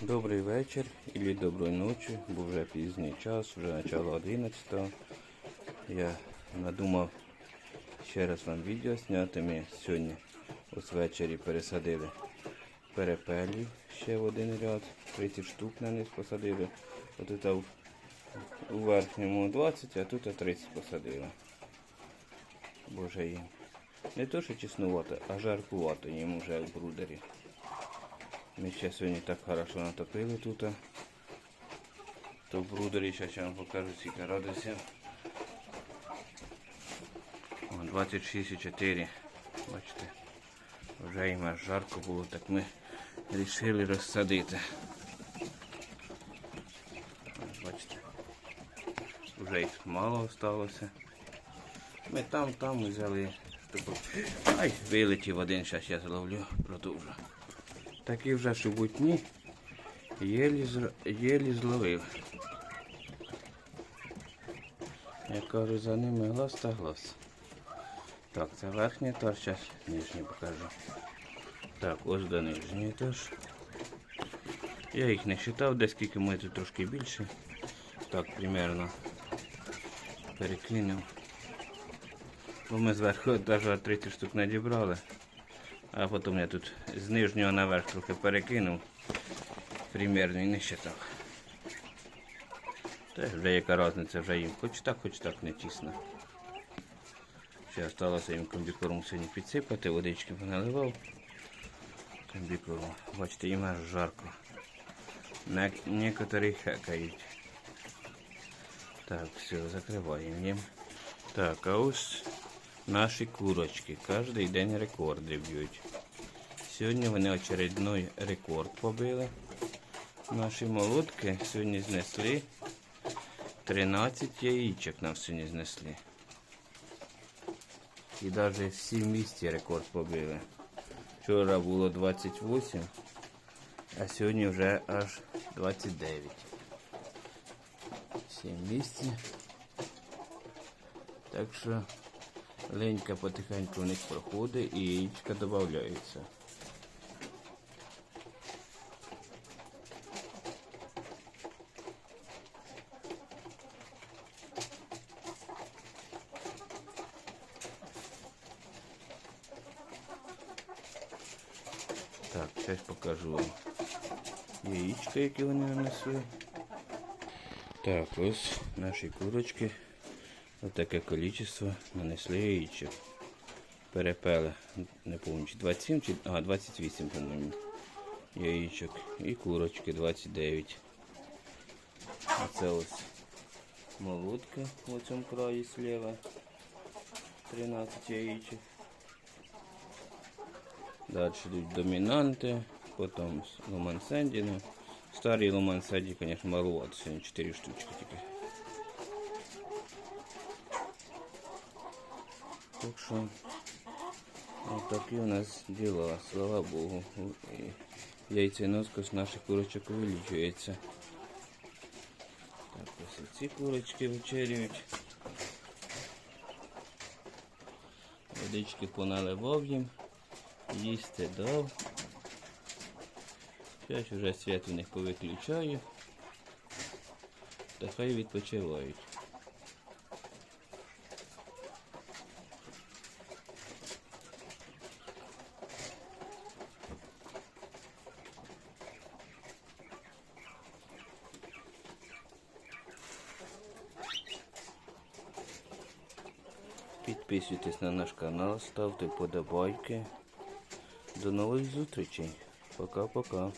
Добрий вечір і доброї ночі, бо вже пізній час, вже начало 11. Я надумав ще раз вам відео зняти. Ми сьогодні ось ввечері пересадили перепелів ще в один ряд. 30 штук на них посадили. От у верхньому 20, а тут 30 посадили. Боже їм. Не то, що чеснувато, а жаркувато їм уже в брудері. Ми ще сьогодні так хорошо натопили тут. То брудері, зараз я вам покажу скільки радусів. О, 26,4. Бачите, вже їм аж жарко було, так ми вирішили розсадити. Бачите, вже їх мало залишилося. Ми там, там взяли. Ай, вилетів один, зараз я зловлю, продовжу. Такі вже шебутні, єлі, єлі зловив. Я кажу, за ними глаз та глаз. Так, це верхній етаж, зараз нижній покажу. Так, ось до нижній етаж. Я їх не вважав, десь скільки може тут трошки більше. Так, примерно перекинув. Бо ми зверху етажа 30 штук надібрали. А потім я тут з нижнього наверх трохи перекинув. Примірно і не считав. Та вже яка різниця вже їм. Хоч так, хоч так не тісно. Ще залишилося їм комбікорму сьогодні підсипати, водички поналивав. Комбікорму. Бачите, їм аж жарко. Некоторі хекають. Так, все, закриваємо їм. Так, а ось наші курочки. Кожен день рекорди б'ють. Сьогодні вони очередний рекорд побили. Наші молодки сьогодні знесли 13 яєчок нам сьогодні знесли. І навіть в 7 місці рекорд побили. Вчора було 28, а сьогодні вже аж 29. 7 місці. Так що ленька потихеньку у них проходить і яєчка додається. Так, зараз покажу вам яєчка, які вони нанесли. Так, ось наші курочки. Ось таке кількість нанесли яєчок. Перепели, не пам'ятаю, чи 27 чи а, 28, по-моєму. Яєчок. І курочки 29. А це ось молотка в цьому краї слева. 13 яєчок. Далі йдуть домінанти, потім ломансендіни. Старі ломансенді, звісно, сьогодні 4 штучки тільки. Так що такі у нас діла, слава Богу. І яйценоскость наших курочок увеличується. Так, ось ці курочки вечерюють. Водички поналивав їм. Їсти дав. Зараз вже свят у них повиключаю. Та хай відпочивають. Підписуйтесь на наш канал, ставте подобайки. До нових зустрічей. Пока-пока.